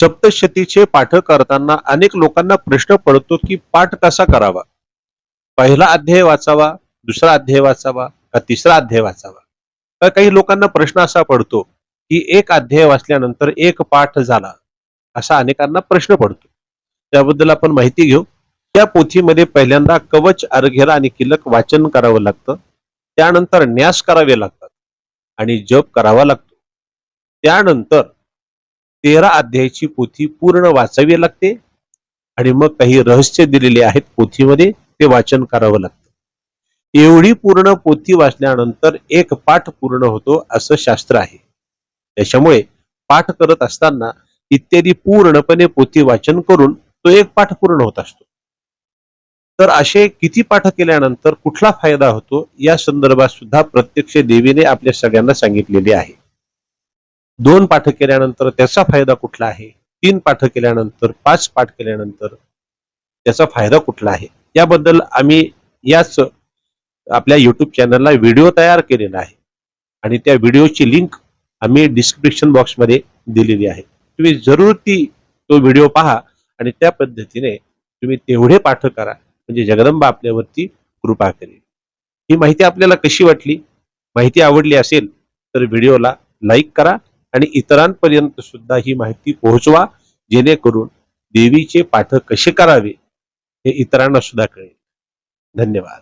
सप्तशतीचे पाठ करताना अनेक लोकांना प्रश्न पडतो की पाठ कसा करावा? पहिला अध्याय वाचावा दुसरा अध्याय वाचावा का तिसरा अध्याय वाचावा? तर काही लोकांना प्रश्न असा पडतो की एक अध्याय वाचल्यानंतर एक पाठ झाला असा अनेकांना प्रश्न पडतो. त्याबद्दल आपण माहिती घेऊ. त्या पोथीमध्ये पहिल्यांदा कवच अर्घेरा आणि किलक वाचन करावं लागतं. त्यानंतर न्यास करावे लागतात आणि जप करावा लागतो. त्यानंतर तेरा अध्यायाची पोथी पूर्ण वाचावी लागते. आणि मग काही रहस्य दिलेले आहेत पोथीमध्ये ते वाचन करावं लागतं. एवढी पूर्ण पोथी वाचल्यानंतर एक पाठ पूर्ण होतो असं शास्त्र आहे. त्याच्यामुळे पाठ करत असताना इत्यादी पूर्णपणे पोथी वाचन करून तो एक पाठ पूर्ण होत असतो. तर असे किती पाठ केल्यानंतर कुठला फायदा होतो या संदर्भात सुद्धा प्रत्यक्ष देवीने आपल्या सगळ्यांना सांगितलेले आहे. दोन पाठ केल्यानंतर त्याचा फायदा कुठला आहे? तीन पाठ केल्यानंतर पाच पाठ केल्यानंतर त्याचा फायदा कुठला आहे? याबद्दल आम्ही याच आपल्या युट्यूब चॅनलला व्हिडिओ तयार केलेला आहे. आणि त्या व्हिडिओची लिंक आम्ही डिस्क्रिप्शन बॉक्समध्ये दिलेली आहे. तुम्ही जरूर ती तो व्हिडिओ पहा आणि त्या पद्धतीने तुम्ही तेवढे पाठ करा. म्हणजे जगदंबा आपल्यावरती कृपा करेल. ही माहिती आपल्याला कशी वाटली? माहिती आवडली असेल तर व्हिडिओला लाईक करा. आणि इतरांपर्यंत सुद्धा ही माहिती पोहोचवा जेणेकरून देवीचे पाठ कसे करावे हे इतरांना सुद्धा कळेल. धन्यवाद.